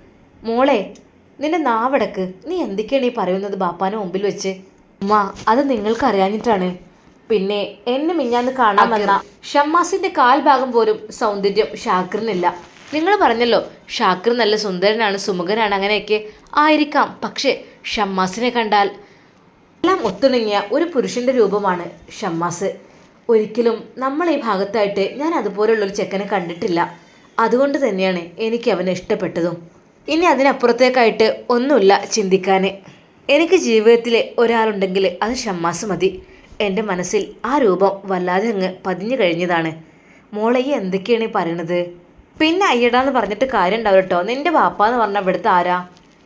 മോളെ നിന്റെ നാവടക്ക് നീ എന്തൊക്കെയാണ് ഈ പറയുന്നത് ബാപ്പാന് മുമ്പിൽ വെച്ച്? ഉമ്മ അത് നിങ്ങൾക്ക് അറിയാഞ്ഞിട്ടാണ് പിന്നെ എന്നെ മിഞ്ഞാന്ന് കാണാമെന്ന വന്ന ഷമ്മാസിന്റെ കാൽഭാഗം പോലും സൗന്ദര്യം ഷാക്കിറിനില്ല. നിങ്ങൾ പറഞ്ഞല്ലോ ഷാക്കിർ നല്ല സുന്ദരനാണ് സുമുഖനാണ് അങ്ങനെയൊക്കെ ആയിരിക്കാം. പക്ഷേ ഷമ്മാസിനെ കണ്ടാൽ എല്ലാം ഒത്തിണങ്ങിയ ഒരു പുരുഷന്റെ രൂപമാണ് ഷമ്മാസ്. ഒരിക്കലും നമ്മൾ ഈ ഭാഗത്തായിട്ട് ഞാൻ അതുപോലുള്ളൊരു ചെക്കനെ കണ്ടിട്ടില്ല. അതുകൊണ്ട് തന്നെയാണ് എനിക്ക് അവനെ ഇഷ്ടപ്പെട്ടതും. ഇനി അതിനപ്പുറത്തേക്കായിട്ട് ഒന്നുമില്ല ചിന്തിക്കാൻ എനിക്ക് ജീവിതത്തിൽ ഒരാളുണ്ടെങ്കിൽ അത് ഷമ്മാസ് മതി. എന്റെ മനസ്സിൽ ആ രൂപം വല്ലാതെ അങ്ങ് പതിഞ്ഞു കഴിഞ്ഞതാണ്. മോളെ ഈ എന്തൊക്കെയാണ് പറയണത്? പിന്നെ അയ്യടാന്ന് പറഞ്ഞിട്ട് കാര്യം ഉണ്ടാവും കേട്ടോ നിന്റെ വാപ്പ എന്ന് പറഞ്ഞാൽ ഇവിടുത്തെ ആരാ?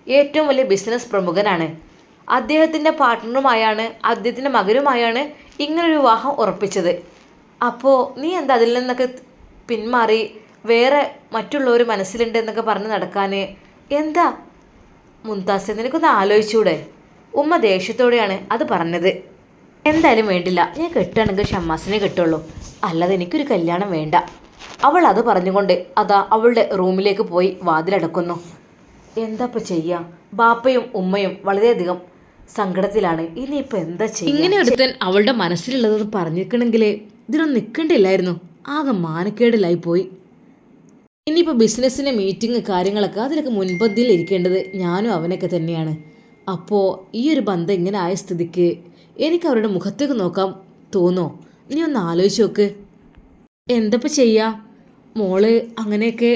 ഏറ്റവും വലിയ ബിസിനസ് പ്രമുഖനാണ്. അദ്ദേഹത്തിന്റെ പാർട്ട്ണറുമായാണ് അദ്ദേഹത്തിന്റെ മകനുമായാണ് ഇങ്ങനൊരു വിവാഹം ഉറപ്പിച്ചത്. അപ്പോൾ നീ എന്താ അതിൽ നിന്നൊക്കെ പിന്മാറി വേറെ മറ്റുള്ളവർ മനസ്സിലുണ്ട് എന്നൊക്കെ പറഞ്ഞ് നടക്കാൻ എന്താ മുംതാസ് നിനക്കൊന്ന് ആലോചിച്ചൂടെ? ഉമ്മ ദേഷ്യത്തോടെയാണ് അത് പറഞ്ഞത്. എന്തായാലും വേണ്ടില്ല. ഞാൻ കെട്ടുകയാണെങ്കിൽ ഷമ്മാസിനെ കെട്ടുള്ളൂ. അല്ലാതെ എനിക്കൊരു കല്യാണം വേണ്ട. അവൾ അത് പറഞ്ഞുകൊണ്ട് അതാ അവളുടെ റൂമിലേക്ക് പോയി വാതിലടക്കുന്നു. എന്താ ഇപ്പം ചെയ്യുക ബാപ്പയും ഉമ്മയും വളരെയധികം സങ്കടത്തിലാണ്. ഇനിയിപ്പോൾ എന്താ ചെയ്യുക ഇങ്ങനെ ഒരുത്തൻ അവളുടെ മനസ്സിലുള്ളത് പറഞ്ഞിരിക്കണമെങ്കിൽ ഇതിനൊന്നും നിൽക്കണ്ടില്ലായിരുന്നു ആകെ മാനക്കേടിലായി പോയി ഇനിയിപ്പോൾ ബിസിനസ്സിന്റെ മീറ്റിംഗ് കാര്യങ്ങളൊക്കെ അതിലൊക്കെ മുൻപന്തിയിൽ ഇരിക്കേണ്ടത് ഞാനും അവനൊക്കെ തന്നെയാണ്. അപ്പോൾ ഈ ഒരു ബന്ധം ഇങ്ങനെ ആയ സ്ഥിതിക്ക് എനിക്ക് അവരുടെ മുഖത്തേക്ക് നോക്കാൻ തോന്നോ? നീ ഒന്ന് ആലോചിച്ച് നോക്ക്. എന്തപ്പോൾ ചെയ്യുക മോൾ അങ്ങനെയൊക്കെ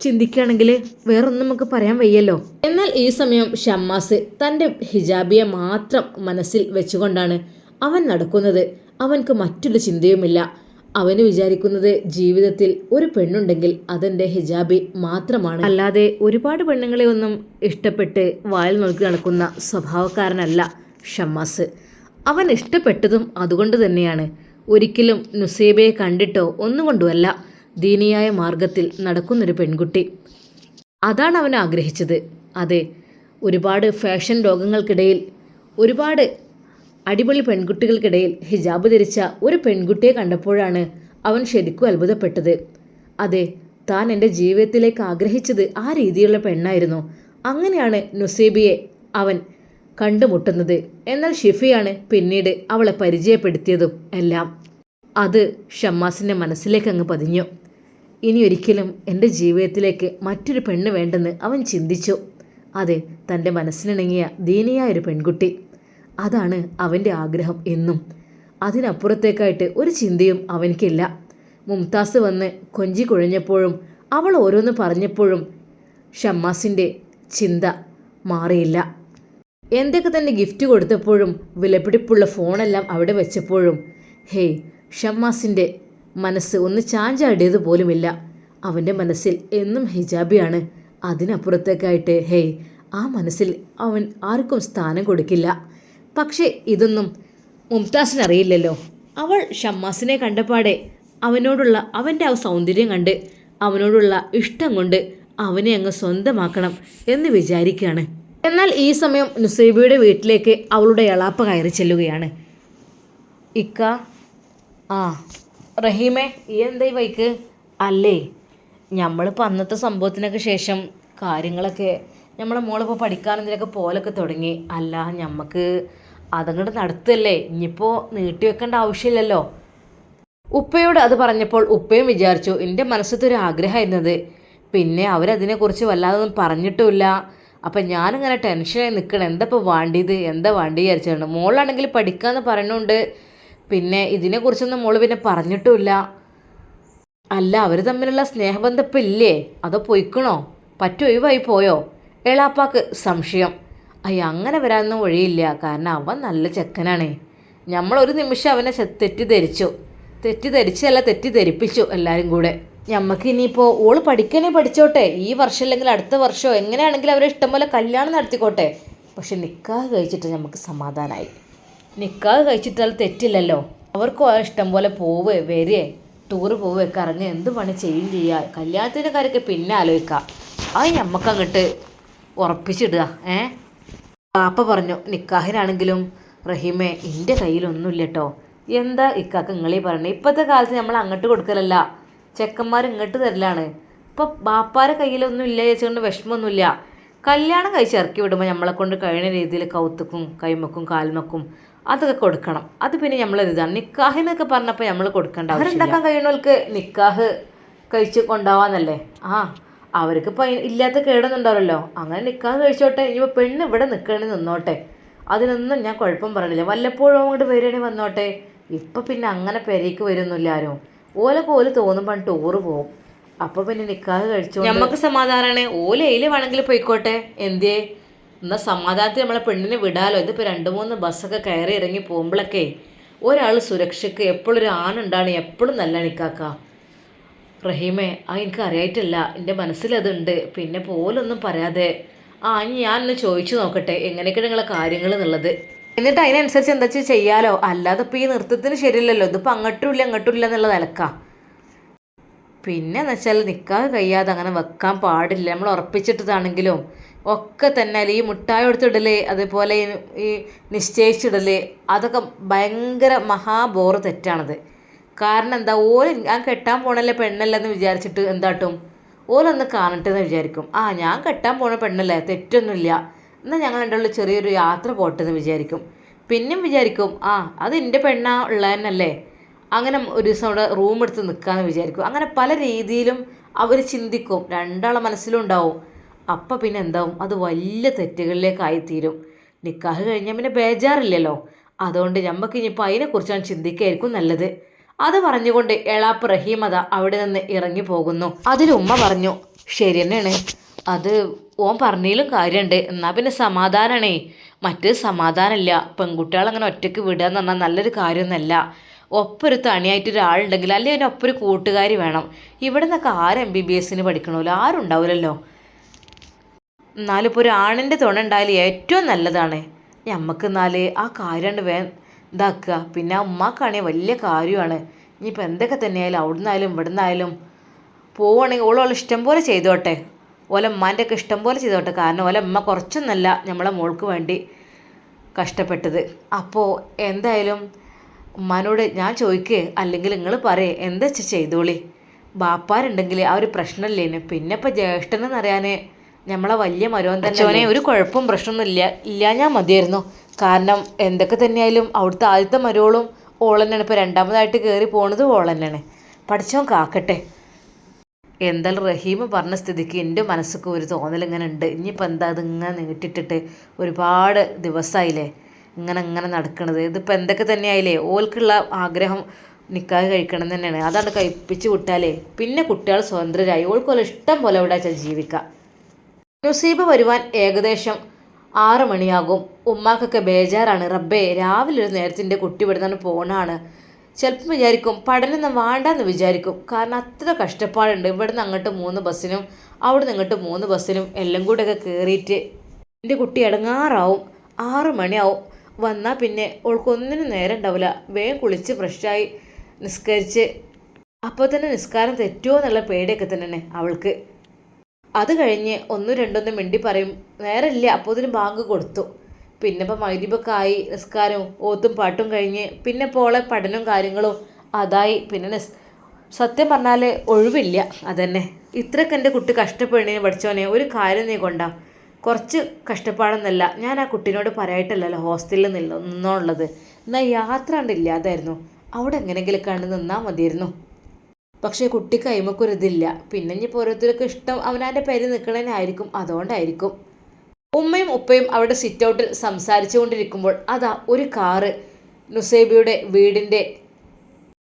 ചിന്തിക്കുകയാണെങ്കിൽ വേറൊന്നും നമുക്ക് പറയാൻ വയ്യല്ലോ. എന്നാൽ ഈ സമയം ഷമ്മാസ് തന്റെ ഹിജാബിയെ മാത്രം മനസ്സിൽ വെച്ചുകൊണ്ടാണ് അവൻ നടക്കുന്നത്. അവൻക്ക് മറ്റൊരു ചിന്തയുമില്ല. അവന് വിചാരിക്കുന്നത് ജീവിതത്തിൽ ഒരു പെണ്ണുണ്ടെങ്കിൽ അതെന്റെ ഹിജാബി മാത്രമാണ്. അല്ലാതെ ഒരുപാട് പെണ്ണുങ്ങളെ ഒന്നും ഇഷ്ടപ്പെട്ട് വായിൽ നോക്കി നടക്കുന്ന സ്വഭാവക്കാരനല്ല ഷമ്മാസ്. അവൻ ഇഷ്ടപ്പെട്ടതും അതുകൊണ്ട് തന്നെയാണ്. ഒരിക്കലും നുസൈബയെ കണ്ടിട്ടോ ഒന്നുകൊണ്ടുമല്ല ദീനിയായ മാർഗത്തിൽ നടക്കുന്നൊരു പെൺകുട്ടി. അതാണ് അവൻ ആഗ്രഹിച്ചത്. അതെ ഒരുപാട് ഫാഷൻ രോഗങ്ങൾക്കിടയിൽ ഒരുപാട് അടിപൊളി പെൺകുട്ടികൾക്കിടയിൽ ഹിജാബ് ധരിച്ച ഒരു പെൺകുട്ടിയെ കണ്ടപ്പോഴാണ് അവൻ ശരിക്കും അത്ഭുതപ്പെട്ടത്. അതെ താൻ എന്റെ ജീവിതത്തിലേക്ക് ആഗ്രഹിച്ചത് ആ രീതിയിലുള്ള പെണ്ണായിരുന്നു. അങ്ങനെയാണ് നുസേബിയെ അവൻ കണ്ടുമുട്ടുന്നത്. എന്നാൽ ഷിഫിയാണ് പിന്നീട് അവളെ പരിചയപ്പെടുത്തിയതും എല്ലാം. അത് ഷമ്മാസിന്റെ മനസ്സിലേക്ക് അങ്ങ് പതിഞ്ഞു. ഇനി ഒരിക്കലും എന്റെ ജീവിതത്തിലേക്ക് മറ്റൊരു പെണ്ണ് വേണ്ടെന്ന് അവൻ ചിന്തിച്ചു. അതെ തന്റെ മനസ്സിനിണങ്ങിയ ദീനിയായ ഒരു പെൺകുട്ടി. അതാണ് അവന്റെ ആഗ്രഹം എന്നും. അതിനപ്പുറത്തേക്കായിട്ട് ഒരു ചിന്തയും അവനിക്കില്ല. മുംതാസ് വന്ന് കൊഞ്ചി കുഴഞ്ഞപ്പോഴും അവൾ ഓരോന്ന് പറഞ്ഞപ്പോഴും ഷമ്മാസിന്റെ ചിന്ത മാറിയില്ല. എന്തൊക്കെ തന്നെ ഗിഫ്റ്റ് കൊടുത്തപ്പോഴും വിലപിടിപ്പുള്ള ഫോണെല്ലാം അവിടെ വെച്ചപ്പോഴും ഹേയ് ഷമ്മാസിന്റെ മനസ്സ് ഒന്ന് ചാഞ്ചാടിയത് പോലുമില്ല. അവന്റെ മനസ്സിൽ എന്നും ഹിജാബിയാണ്. അതിനപ്പുറത്തേക്കായിട്ട് ഹേയ് ആ മനസ്സിൽ അവൻ ആർക്കും സ്ഥാനം കൊടുക്കില്ല. പക്ഷേ ഇതൊന്നും മുംതാസിന് അറിയില്ലല്ലോ അവൾ ഷമ്മാസിനെ കണ്ടപാടെ അവനോടുള്ള അവന്റെ ആ സൗന്ദര്യം കണ്ട് അവനോടുള്ള ഇഷ്ടം കൊണ്ട് അവനെ അങ്ങ് സ്വന്തമാക്കണം എന്ന് വിചാരിക്കുകയാണ്. എന്നാൽ ഈ സമയം നുസൈബയുടെ വീട്ടിലേക്ക് അവളുടെ എളാപ്പ കയറി ചെല്ലുകയാണ്. ഇക്ക ആ റഹീമേ ഈ എന്തായി വൈക്ക്? അല്ലേ നമ്മളിപ്പോൾ അന്നത്തെ സംഭവത്തിനൊക്കെ ശേഷം കാര്യങ്ങളൊക്കെ നമ്മളെ മോളിപ്പോൾ പഠിക്കാൻ ഇതിനൊക്കെ പോലൊക്കെ തുടങ്ങി. അല്ല ഞമ്മക്ക് അതങ്ങോട്ട് നടത്തല്ലേ? ഇനിയിപ്പോൾ നീട്ടി വെക്കേണ്ട ആവശ്യമില്ലല്ലോ. ഉപ്പയോട് അത് പറഞ്ഞപ്പോൾ ഉപ്പയും വിചാരിച്ചു എന്റെ മനസ്സത്തൊരു ആഗ്രഹമായിരുന്നത് പിന്നെ അവരതിനെക്കുറിച്ച് വല്ലാതൊന്നും പറഞ്ഞിട്ടുമില്ല. അപ്പം ഞാനിങ്ങനെ ടെൻഷനായി നിൽക്കണം എന്താ ഇപ്പോൾ വേണ്ടിയത്? എന്താ വേണ്ടി വിചാരിച്ചാണ്. മോളാണെങ്കിൽ പഠിക്കാമെന്ന് പറയുന്നുണ്ട്. പിന്നെ ഇതിനെക്കുറിച്ചൊന്നും മോൾ പിന്നെ പറഞ്ഞിട്ടുമില്ല. അല്ല അവർ തമ്മിലുള്ള സ്നേഹബന്ധം ഇല്ലേ? അതോ പൊയ്ക്കണോ? പറ്റൊഴിവായി പോയോ? എളാപ്പാക്ക് സംശയം. അയ്യ അങ്ങനെ വരാനൊന്നും വഴിയില്ല. കാരണം അവൻ നല്ല ചെക്കനാണ്. നമ്മൾ ഒരു നിമിഷം അവനെ തെറ്റിദ്ധരിച്ചു. തെറ്റിദ്ധരിച്ചല്ല തെറ്റിദ്ധരിപ്പിച്ചു എല്ലാവരും കൂടെ. ഞമ്മക്ക് ഇനിയിപ്പോൾ ഓൾ പഠിക്കണേ പഠിച്ചോട്ടെ. ഈ വർഷം അല്ലെങ്കിൽ അടുത്ത വർഷമോ എങ്ങനെയാണെങ്കിലും അവരെ ഇഷ്ടം പോലെ കല്യാണം നടത്തിക്കോട്ടെ. പക്ഷെ നിക്കാഹ് കഴിച്ചിട്ട് നമുക്ക് സമാധാനമായി നിക്കാഹ് കഴിച്ചിട്ടാൽ തെറ്റില്ലല്ലോ. അവർക്ക് ഇഷ്ടം പോലെ പോവേ വരേ ടൂറ് പോവേ കറങ്ങി എന്ത് പണി ചെയ്യും ചെയ്യുക കല്യാണത്തിന്റെ കാര്യമൊക്കെ പിന്നെ ആലോചിക്കാം. ആ ഞമ്മക്ക് അങ്ങോട്ട് ഉറപ്പിച്ചിടുക ഏ? പാപ്പ പറഞ്ഞു നിക്കാഹിനാണെങ്കിലും റഹീമെ എന്റെ കയ്യിലൊന്നുമില്ല കേട്ടോ എന്താ ഇക്കാക്ക് നിങ്ങളീ പറയണേ? ഇപ്പോഴത്തെ കാലത്ത് നമ്മൾ അങ്ങോട്ട് കൊടുക്കലല്ല. ചെക്കന്മാർ ഇങ്ങോട്ട് തരലാണ്. ഇപ്പോൾ ബാപ്പാരെ കയ്യിലൊന്നും ഇല്ല ചേച്ചുകൊണ്ട് വിഷമമൊന്നുമില്ല കല്യാണം കഴിച്ച് ഇറക്കി വിടുമ്പോൾ നമ്മളെ കൊണ്ട് കഴിയുന്ന രീതിയിൽ കൗത്തുക്കും കൈമക്കും കാൽമക്കും അതൊക്കെ കൊടുക്കണം. അത് പിന്നെ നമ്മളൊരിതാണ് നിക്കാഹിനൊക്കെ പറഞ്ഞപ്പോൾ നമ്മൾ കൊടുക്കേണ്ട അവരുണ്ടാക്കാൻ കഴിയുന്നവർക്ക് നിക്കാഹ് കഴിച്ച് കൊണ്ടാവാന്നല്ലേ? ആ. അവർക്ക് ഇപ്പോൾ ഇല്ലാത്ത കേടൊന്നും അങ്ങനെ നിൽക്കാന്ന് കഴിച്ചോട്ടെ. ഇനിയിപ്പോൾ പെണ്ണ് ഇവിടെ നിൽക്കണമെങ്കിൽ നിന്നോട്ടെ. അതിനൊന്നും ഞാൻ കുഴപ്പം പറഞ്ഞില്ല. വല്ലപ്പോഴും അങ്ങോട്ട് വരികയാണെങ്കിൽ വന്നോട്ടെ. ഇപ്പം പിന്നെ അങ്ങനെ പെരേക്ക് വരുന്നില്ല ആരും. ഓലൊക്കെ ഓൽ തോന്നുമ്പോൾ ടൂറ് പോകും അപ്പോൾ പിന്നെ നിൽക്കാതെ കഴിച്ചു നമുക്ക് സമാധാനമാണ് ഓല എയിൽ വേണമെങ്കിൽ പോയിക്കോട്ടെ. എന്തേ എന്നാൽ സമാധാനത്തിൽ നമ്മളെ പെണ്ണിനെ വിടാലോ. ഇതിപ്പോൾ രണ്ട് മൂന്ന് ബസ്സൊക്കെ കയറി ഇറങ്ങി പോകുമ്പോഴൊക്കെ ഒരാൾ സുരക്ഷയ്ക്ക് എപ്പോഴും ഒരു ആണുണ്ടാണ് എപ്പോഴും നല്ല നിക്കാക്ക. റഹീമേ ആ എനിക്ക് അറിയായിട്ടില്ല. എന്റെ മനസ്സിലതുണ്ട് പിന്നെ പോലൊന്നും പറയാതെ. ആ ഇനി ഒന്ന് ചോദിച്ചു നോക്കട്ടെ. എങ്ങനെയൊക്കെ നിങ്ങളെ കാര്യങ്ങൾ എന്നുള്ളത്? എന്നിട്ട് അതിനനുസരിച്ച് എന്താ വെച്ചാൽ ചെയ്യാലോ? അല്ലാതെ ഇപ്പോൾ ഈ നൃത്തത്തിന് ശരിയല്ലല്ലോ. ഇതിപ്പോൾ അങ്ങോട്ടും ഇല്ല അങ്ങോട്ടും ഇല്ല എന്നുള്ള നിലക്കാം. പിന്നെ എന്ന് വെച്ചാൽ നിൽക്കാതെ കഴിയാതെ അങ്ങനെ വെക്കാൻ പാടില്ല. നമ്മൾ ഉറപ്പിച്ചിട്ടതാണെങ്കിലും ഒക്കെ തന്നെ ഈ മുട്ടായി കൊടുത്തിടൽ അതേപോലെ ഈ നിശ്ചയിച്ചിടൽ അതൊക്കെ ഭയങ്കര മഹാബോറ് തെറ്റാണത്. കാരണം എന്താ ഓൽ ഞാൻ കെട്ടാൻ പോണല്ലേ പെണ്ണല്ലെന്ന് വിചാരിച്ചിട്ട് എന്താട്ടും? ഓലൊന്ന് കാണട്ടെ എന്ന് വിചാരിക്കും. ആ ഞാൻ കെട്ടാൻ പോണ പെണ്ണല്ലേ തെറ്റൊന്നുമില്ല. എന്നാൽ ഞങ്ങൾ രണ്ടുള്ള ചെറിയൊരു യാത്ര പോട്ടെ എന്ന് വിചാരിക്കും. പിന്നെയും വിചാരിക്കും ആ അത് എന്റെ പെണ്ണാ ഉള്ളതന്നല്ലേ. അങ്ങനെ ഒരു ദിവസം അവിടെ റൂം എടുത്ത് നിൽക്കാമെന്ന് വിചാരിക്കും. അങ്ങനെ പല രീതിയിലും അവർ ചിന്തിക്കും. രണ്ടാളെ മനസ്സിലും ഉണ്ടാവും. അപ്പം പിന്നെ എന്താവും? അത് വലിയ തെറ്റുകളിലേക്കായിത്തീരും. നിക്കാഹ് കഴിഞ്ഞാൽ പിന്നെ ബേജാറില്ലല്ലോ. അതുകൊണ്ട് നമുക്ക് ഇനിയിപ്പോൾ അതിനെക്കുറിച്ചാണ് ചിന്തിക്കുകയായിരിക്കും നല്ലത്. അത് പറഞ്ഞുകൊണ്ട് എളാപ്പ് റഹീമത അവിടെ നിന്ന് ഇറങ്ങി പോകുന്നു. അതിലുമ്മ പറഞ്ഞു ശരി തന്നെയാണ്. അത് ഓൻ പറഞ്ഞതിലും കാര്യമുണ്ട്. എന്നാൽ പിന്നെ സമാധാനമാണേ മറ്റേ സമാധാനമില്ല. പെൺകുട്ടികളങ്ങനെ ഒറ്റയ്ക്ക് വിടുക എന്ന് പറഞ്ഞാൽ നല്ലൊരു കാര്യമൊന്നുമല്ല. ഒപ്പൊരു തണിയായിട്ട് ഒരാളുണ്ടെങ്കിൽ അല്ലെങ്കിൽ അതിന് ഒപ്പൊരു കൂട്ടുകാരി വേണം. ഇവിടെ നിന്നൊക്കെ ആര് എം ബി ബി എസിന് പഠിക്കണമല്ലോ? ആരും ഉണ്ടാവില്ലല്ലോ. എന്നാലും ഒരു ആണിന്റെ തുണ ഉണ്ടായാൽ ഏറ്റവും നല്ലതാണ്. ഞമ്മക്ക് എന്നാൽ ആ കാര്യമുണ്ട് വേ ഇതാക്കുക. പിന്നെ ഉമ്മാക്കാണെങ്കിൽ വലിയ കാര്യമാണ്. ഇനിയിപ്പോൾ എന്തൊക്കെ തന്നെയായാലും അവിടെ നിന്നായാലും ഇവിടെ നിന്നായാലും പോവുകയാണെങ്കിൽ ഓളോളം ഇഷ്ടം പോലെ ചെയ്തോട്ടെ. ഓല ഉമ്മാന്റെ ഒക്കെ ഇഷ്ടം പോലെ ചെയ്തോട്ടെ. കാരണം ഓല ഉമ്മ കുറച്ചൊന്നല്ല നമ്മളെ മോൾക്ക് വേണ്ടി കഷ്ടപ്പെട്ടത്. അപ്പോൾ എന്തായാലും ഉമ്മാനോട് ഞാൻ ചോദിക്കേ. അല്ലെങ്കിൽ നിങ്ങൾ പറയേ എന്താ ചെയ്തോളി? ബാപ്പാരുണ്ടെങ്കിൽ ആ ഒരു പ്രശ്നമില്ലേനു പിന്നെ ഇപ്പം ജ്യേഷ്ഠനെന്നറിയാൻ നമ്മളെ വലിയ മരവൻ തന്നെ ഒരു കുഴപ്പവും പ്രശ്നമൊന്നും ഇല്ല. ഇല്ല ഞാൻ മതിയായിരുന്നു. കാരണം എന്തൊക്കെ തന്നെയായാലും അവിടുത്തെ ആദ്യത്തെ മരോളും ഓളന്നെയാണ്. ഇപ്പോൾ രണ്ടാമതായിട്ട് കയറി പോണത് ഓളന്നെയാണ്. പഠിച്ചോ കാക്കട്ടെ. എന്തായാലും റഹീം പറഞ്ഞ സ്ഥിതിക്ക് എന്റെ മനസ്സൊക്കെ ഒരു തോന്നൽ ഇങ്ങനെ ഉണ്ട്. ഇനിയിപ്പോൾ എന്താ അതിങ്ങനെ നീട്ടിട്ടിട്ട് ഒരുപാട് ദിവസമായില്ലേ ഇങ്ങനെ ഇങ്ങനെ നടക്കണത്. ഇതിപ്പോൾ എന്തൊക്കെ തന്നെയായില്ലേ? ഓൽക്കുള്ള ആഗ്രഹം നിൽക്കാതെ കഴിക്കണം തന്നെയാണ്. അതാണ് കഴിപ്പിച്ച് വിട്ടാലേ പിന്നെ കുട്ടികൾ സ്വതന്ത്രരായി. ഓൾക്കുള്ള ഇഷ്ടം പോലെ ഇവിടെ വെച്ചാൽ ജീവിക്കാം. നുസീബ് വരുവാൻ ഏകദേശം ആറ് മണിയാകും. ഉമ്മാക്കൊക്കെ ബേജാറാണ്. റബ്ബേ രാവിലെ ഒരു നേരത്തിന്റെ കുട്ടി ഇവിടുന്ന് പോണാണ്. ചിലപ്പം വിചാരിക്കും പഠനം വേണ്ടെന്ന് വിചാരിക്കും. കാരണം അത്ര കഷ്ടപ്പാടുണ്ട്. ഇവിടുന്ന് അങ്ങോട്ട് മൂന്ന് ബസ്സിനും അവിടെ നിന്ന് ഇങ്ങോട്ട് മൂന്ന് ബസ്സിനും എല്ലാം കൂടെയൊക്കെ കയറിയിട്ട് എന്റെ കുട്ടി ഇടങ്ങാറാവും ആറ് മണിയാവും. വന്നാൽ പിന്നെ ഓൾക്കൊന്നിനും നേരം ഉണ്ടാവില്ല. വേഗം കുളിച്ച് ഫ്രഷായി നിസ്കരിച്ച്. അപ്പോൾ തന്നെ നിസ്കാരം തെറ്റുമോ എന്നുള്ള പേടിയൊക്കെ തന്നെ അവൾക്ക്. അത് കഴിഞ്ഞ് ഒന്നും രണ്ടൊന്നും മിണ്ടി പറയും. വേറെ ഇല്ല അപ്പോൾ ഇതിന് ബാങ്ക് കൊടുത്തു. പിന്നെ ഇപ്പം മൈദീപൊക്കെ ആയി നിസ്കാരവും ഓത്തും പാട്ടും കഴിഞ്ഞ്. പിന്നെ പോളെ പഠനവും കാര്യങ്ങളും അതായി. പിന്നെ നിസ് സത്യം പറഞ്ഞാൽ ഒഴിവില്ല അതന്നെ. ഇത്രയൊക്കെ എന്റെ കുട്ടി കഷ്ടപ്പെടുന്നതിന് പഠിച്ചോനെ ഒരു കാര്യം നീ കൊണ്ടാം. കുറച്ച് കഷ്ടപ്പാടൊന്നല്ല. ഞാൻ ആ കുട്ടീനോട് പറയായിട്ടല്ലല്ലോ ഹോസ്റ്റലിൽ നിന്നുള്ളത്. എന്നാൽ യാത്ര കണ്ടില്ലാതായിരുന്നു അവിടെ എങ്ങനെയെങ്കിലും കണ്ട് നിന്നാൽ മതിയായിരുന്നു. പക്ഷേ കുട്ടി കൈമക്കുരുതില്ല. പിന്നെ ഇനിയിപ്പോൾ ഓരോരുത്തർക്ക് ഇഷ്ടം അവനാന്റെ പേര് നിൽക്കണേനായിരിക്കും അതുകൊണ്ടായിരിക്കും. ഉമ്മയും ഉപ്പയും അവിടെ സിറ്റ് ഔട്ടിൽ സംസാരിച്ചു കൊണ്ടിരിക്കുമ്പോൾ അതാ ഒരു കാറ് നുസൈബിയുടെ വീടിന്റെ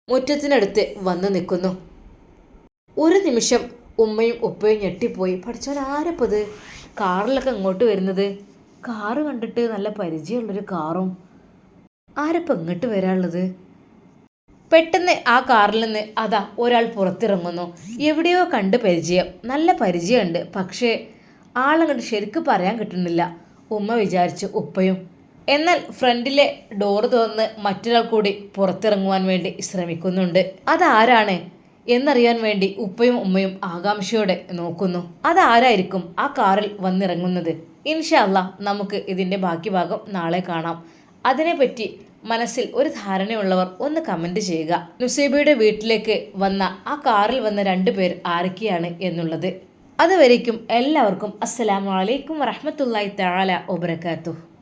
മുറ്റത്തിനടുത്ത് വന്ന് നിൽക്കുന്നു. ഒരു നിമിഷം ഉമ്മയും ഉപ്പയും ഞെട്ടിപ്പോയി. പഠിച്ചവൻ ആരപ്പത് കാറിലൊക്കെ ഇങ്ങോട്ട് വരുന്നത്? കാറ് കണ്ടിട്ട് നല്ല പരിചയമുള്ളൊരു കാറും. ആരപ്പം ഇങ്ങോട്ട് വരാനുള്ളത്? പെട്ടെന്ന് ആ കാറിൽ നിന്ന് അതാ ഒരാൾ പുറത്തിറങ്ങുന്നു. എവിടെയോ കണ്ട് പരിചയം. നല്ല പരിചയമുണ്ട്. പക്ഷേ ആളങ്ങോട്ട് ശരിക്ക് പറയാൻ കിട്ടുന്നില്ല. ഉമ്മ വിചാരിച്ചു ഉപ്പയും. എന്നാൽ ഫ്രണ്ടിലെ ഡോർ തുറന്ന് മറ്റൊരാൾ കൂടി പുറത്തിറങ്ങുവാൻ വേണ്ടി ശ്രമിക്കുന്നുണ്ട്. അതാരാണ് എന്നറിയാൻ വേണ്ടി ഉപ്പയും ഉമ്മയും ആകാംക്ഷയോടെ നോക്കുന്നു. അതാരായിരിക്കും ആ കാറിൽ വന്നിറങ്ങുന്നത്? ഇൻഷല്ല നമുക്ക് ഇതിന്റെ ബാക്കി ഭാഗം നാളെ കാണാം. അതിനെപ്പറ്റി മനസ്സിൽ ഒരു ധാരണയുള്ളവർ ഒന്ന് കമന്റ് ചെയ്യുക. നുസൈബയുടെ വീട്ടിലേക്ക് വന്ന ആ കാറിൽ വന്ന രണ്ടു പേർ ആരൊക്കെയാണ് എന്നുള്ളത്. അതുവരേക്കും എല്ലാവർക്കും അസ്സലാമലൈക്കും വറഹമത്തല്ലായി താല വബറകാതുഹു.